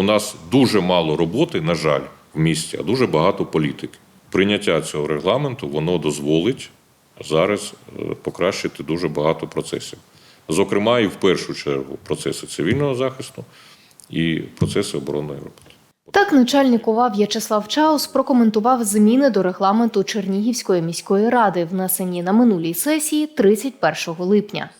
у нас дуже мало роботи, на жаль, в місті, а дуже багато політики. Прийняття цього регламенту воно дозволить зараз е, покращити дуже багато процесів. Зокрема, і в першу чергу процеси цивільного захисту і процеси оборонної роботи. Так, начальник ОВА В'ячеслав Чаус прокоментував зміни до регламенту Чернігівської міської ради, внесені на минулій сесії 31 липня.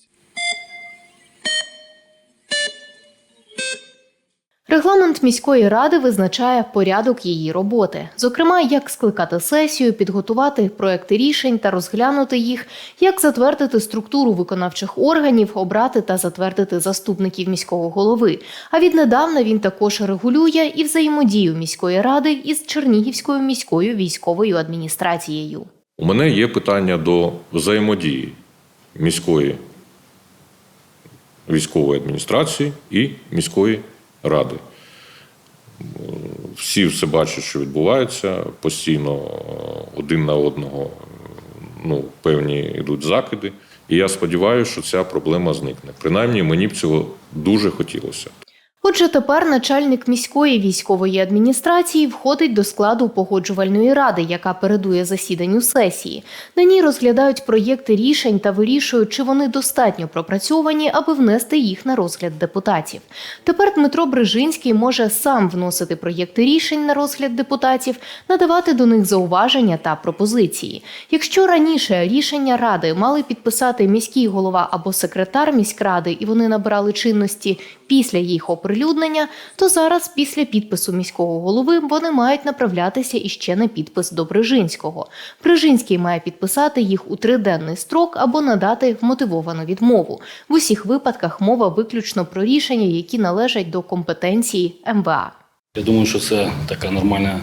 Регламент міської ради визначає порядок її роботи, зокрема, як скликати сесію, підготувати проекти рішень та розглянути їх, як затвердити структуру виконавчих органів, обрати та затвердити заступників міського голови. А віднедавна він також регулює і взаємодію міської ради із Чернігівською міською військовою адміністрацією. У мене є питання до взаємодії міської військової адміністрації і міської ради. Всі все бачать, що відбувається, постійно е, один на одного ну, певні йдуть закиди. І я сподіваюся, що ця проблема зникне. Принаймні, мені б цього дуже хотілося. Отже, тепер начальник міської військової адміністрації входить до складу погоджувальної ради, яка передує засіданню сесії. На ній розглядають проєкти рішень та вирішують, чи вони достатньо пропрацьовані, аби внести їх на розгляд депутатів. Тепер Дмитро Брижинський може сам вносити проєкти рішень на розгляд депутатів, надавати до них зауваження та пропозиції. Якщо раніше рішення ради мали підписати міський голова або секретар міськради, і вони набирали чинності після їх оприлюднення, то зараз, після підпису міського голови, вони мають направлятися іще на підпис до Брижинського. Брижинський має підписати їх у триденний строк або надати вмотивовану відмову. В усіх випадках мова виключно про рішення, які належать до компетенції МВА. Я думаю, що це така нормальна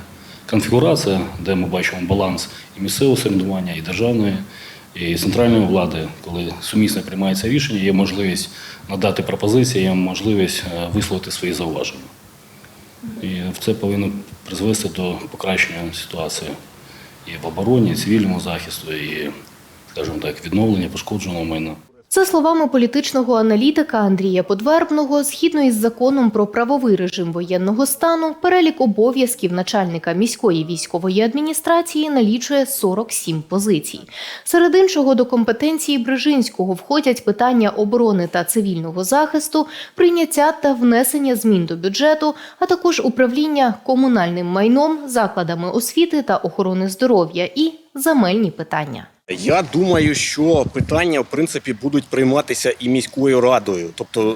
конфігурація, де ми бачимо баланс і місцевого самоврядування, і державної, і центральної влади, коли сумісно приймається рішення, є можливість надати пропозиції, є можливість е, висловити свої зауваження. І це повинно призвести до покращення ситуації і в обороні, і цивільному захисту, і, скажімо так, відновлення пошкодженого майна. За словами політичного аналітика Андрія Подвербного, згідно із законом про правовий режим воєнного стану, перелік обов'язків начальника міської військової адміністрації налічує 47 позицій. Серед іншого до компетенції Брижинського входять питання оборони та цивільного захисту, прийняття та внесення змін до бюджету, а також управління комунальним майном, закладами освіти та охорони здоров'я і земельні питання. Я думаю, що питання в принципі будуть прийматися і міською радою. Тобто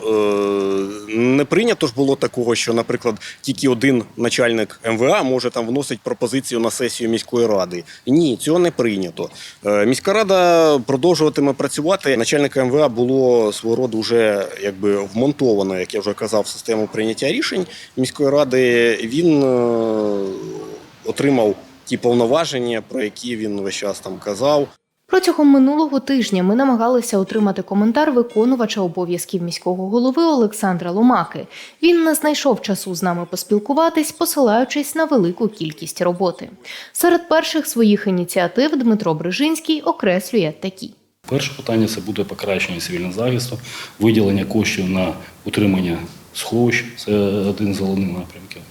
е- не прийнято ж було такого, що, наприклад, тільки один начальник МВА може там вносить пропозицію на сесію міської ради. Ні, цього не прийнято. Е- міська рада продовжуватиме працювати. Начальника МВА було свого роду вже якби вмонтовано, як я вже казав, в систему прийняття рішень міської ради. Він е- отримав ті повноваження, про які він весь час там казав. Протягом минулого тижня ми намагалися отримати коментар виконувача обов'язків міського голови Олександра Ломаки. Він не знайшов часу з нами поспілкуватись, посилаючись на велику кількість роботи. Серед перших своїх ініціатив Дмитро Брижинський окреслює такі. Перше питання це буде покращення цивільного захисту, виділення коштів на утримання сховищ, це один з головних напрямків.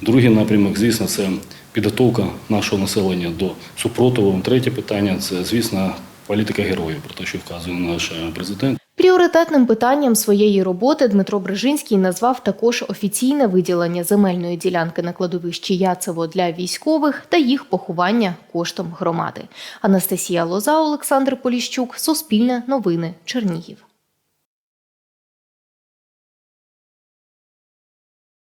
Другий напрямок, звісно, це підготовка нашого населення до супротиву. Третє питання це, звісно, політика героїв, про те, що вказує наш президент. Пріоритетним питанням своєї роботи Дмитро Брижинський назвав також офіційне виділення земельної ділянки на кладовищі Яцево для військових та їх поховання коштом громади. Анастасія Лоза, Олександр Поліщук, Суспільне новини, Чернігів.